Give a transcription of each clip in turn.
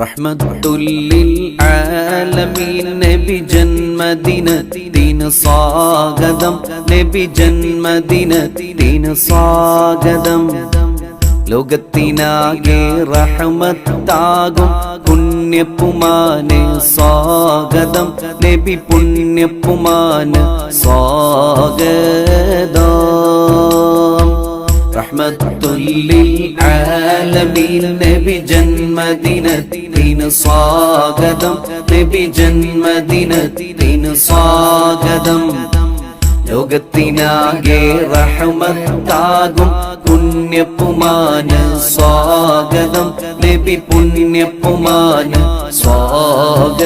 റഹ്മത്തുല്ലിൽ ആലമീൻ നബി ജന്മദിനത്തിന് സ്വാഗതം. നബി ജന്മദിനത്തിന് സ്വാഗതം. ലോകത്തിനാകെ റഹ്മത്താകും പുണ്യപ്പുമാന് സ്വാഗതം. നബി പുണ്യപ്പുമാന് സ്വാഗതം. നബി ജന്മദിനത്തിന് സ്വാഗതം. നബി ജന്മദിനത്തിന് സ്വാഗതം. ലോകത്തിനാകെ റഹ്മത്താകും പുണ്യപ്പുമാന് സ്വാഗതം. നബി പുണ്യപ്പുമാന് സ്വാഗതം.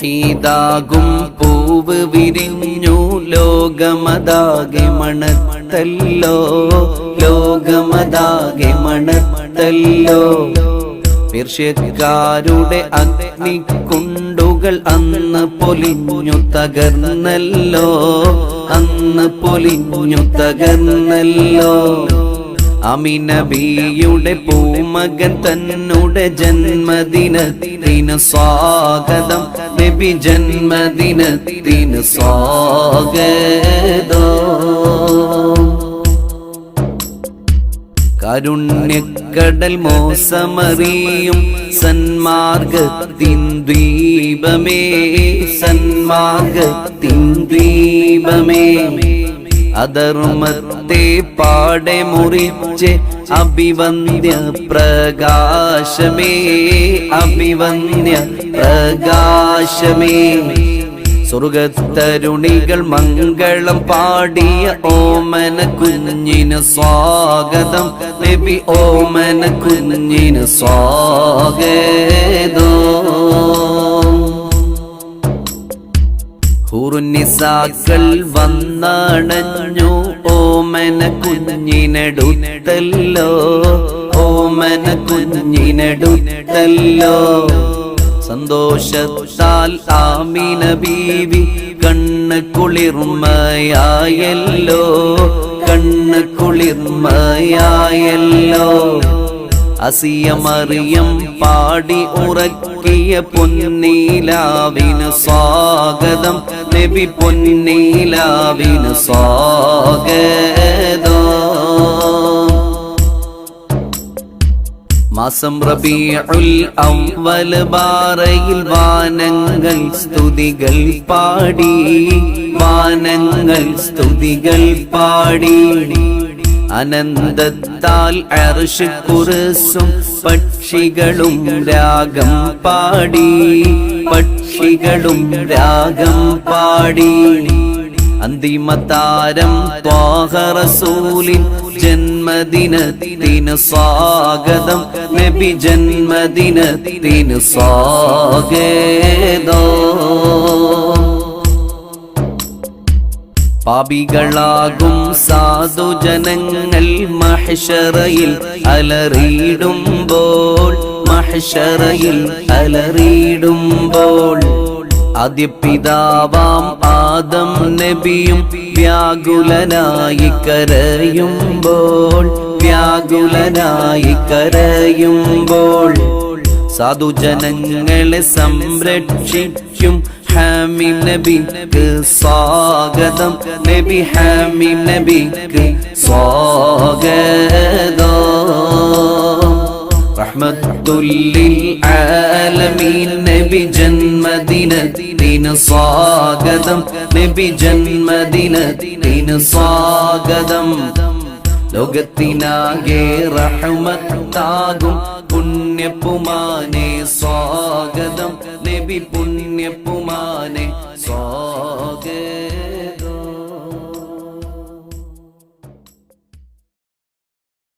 തൗഹീദാകും പൂവ് വിരിഞ്ഞു ലോകമതാകെ മണത്തല്ലോ ലോകമതാകെ മണത്തല്ലോ. പേർഷ്യക്കാരുടെ അഗ്നിക്കുണ്ടുകൾ അന്ന് പൊലിഞ്ഞു തകർന്നല്ലോ അന്ന് പൊലിഞ്ഞു തകർന്നല്ലോ. അമിനബിയുടെ പൂമകൻ തന്നുടെ ജന്മദിനത്തിന് സ്വാഗതം. നബി ജന്മദിനത്തിന് സ്വാഗതം. കരുണ്യക്കടൽ മോസമറിയും സന്മാർഗത്തിൻ ദ്വീപമേ സന്മാർഗത്തിൻ ദ്വീപമേ. അധർമ്മത്തെ പാടെ മുറിച്ച് അഭിവന്ദ്യ പ്രകാശമേ അഭിവന്ദ്യ പ്രകാശമേ. സ്വർഗത്തരുണികൾ മംഗളം പാടിയ ഓമന കുഞ്ഞിന് സ്വാഗതം. നബി ഓമന കുഞ്ഞിന് സ്വാഗതം. ഹുറുനിസാക്കൾ വന്നണഞ്ഞു. ഓമന കുഞ്ഞിനടുത്തല്ലോ. ഓമന കുഞ്ഞിനടുത്തല്ലോ. സന്തോഷത്താൽ ആമിന ബീവി കണ്ണ് കുളിർമയായല്ലോ. കണ്ണ് കുളിർമയായല്ലോ. അസിയമറിയം പാടി ഉറക്കിയ പൊന്നീലാവിന് സ്വാഗതം. നബി പൊന്നീലാവിന് സ്വാഗതം. മാസം റബീഉൽ അവ്വൽ ബാറയിൽ വാനങ്ങൾ സ്തുതികൾ പാടി വാനങ്ങൾ സ്തുതികൾ പാടി. അനന്തത്താൽ അർഷ് കുറിസും പക്ഷികളും രാഗം പാടി പക്ഷികളും രാഗം പാടി. അന്തിമതാരം ത്വാഹറസൂലിൻ ജന്മദിനത്തിന് സ്വാഗതം. നബി ജന്മദിനത്തിന് സ്വാഗതം. പാപികളാകും സാധുജനങ്ങൾ മഹിഷറയിൽ അലറിയിടുമ്പോൾ മഹ്ഷറയിൽ അലറിയിടുമ്പോൾ ആദ്യ പിതാവാം ആദം നബിയും വ്യാകുലനായി കരയുമ്പോൾ വ്യാകുലനായി കരയുമ്പോൾ സാധുജനങ്ങളെ സംരക്ഷിക്കും. ഹാമി നബിക്ക് സ്വാഗതം. നബി ഹാമി നബിക്ക് സ്വാഗതം. ജന്മദിനത്തിന് സ്വാഗതം. നബി ജന്മദിനത്തിന് സ്വാഗതം. ലോകത്തിനാകെ റഹ്മത്താകും. പുണ്യപ്പുമാനെ സ്വാഗതം. നബി പുണ്യപ്പുമാനെ